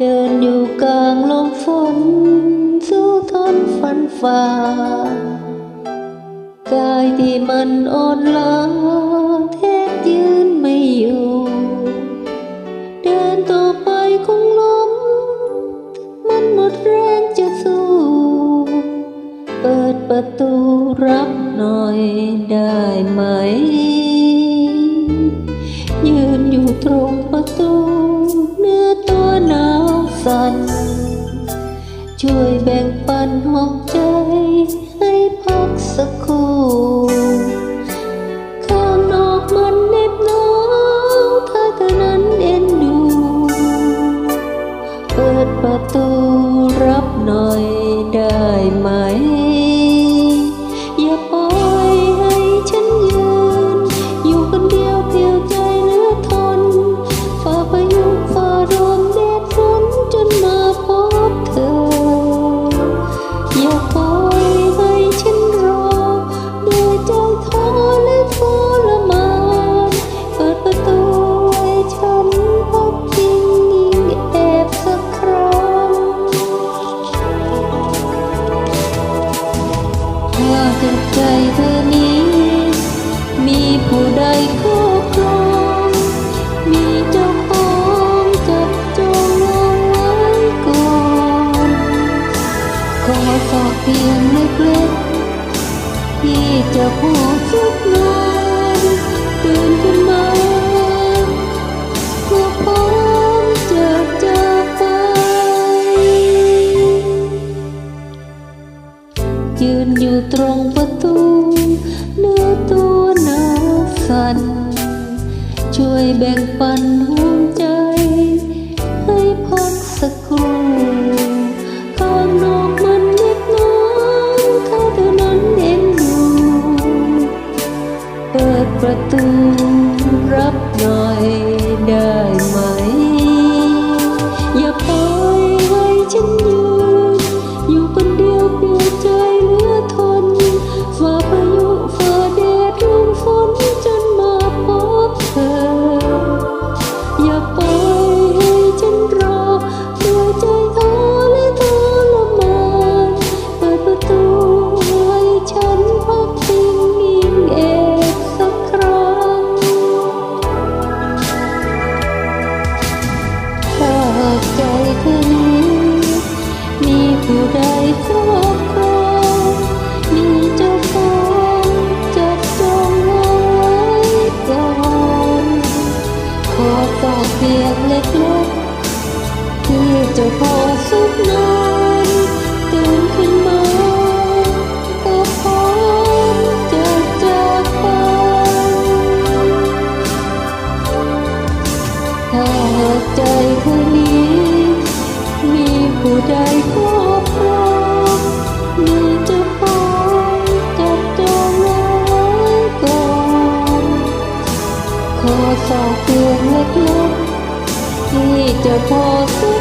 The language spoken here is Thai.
Đơn yêu càng lòng phun Giữ thân phân phà. Cái thì mình ôn lỡ Thế duyên mây yêu Đơn tổ bay cũng lắm Mình một rèn cho dù. Bớt bớt tu rắp nồi đời mấy ยืนอยู่ตรงประตู สัน ช่วยแบ่งปันห้องใจให้พักสักครู่ข้างนอกมันเน็บหนาวถ้าเธอนั้นเอ็นดู เปิดประตูรับหน่อยได้ไหม ตรงประตูเนื้อตัวหนาสั่นช่วยแบ่งปันหัวใจ ให้พักสักครู่ ผู้ใดครอบครองมีเจ้าของจับจองไว้ก่อนขอฝากเพียงเล็กๆที่จะพอสุขนอนตื่นขึ้นมาก็พร้อมจะจากไปถ้าหากใจผู้นี้มีผู้ใดครอบ ที่จะพอสุ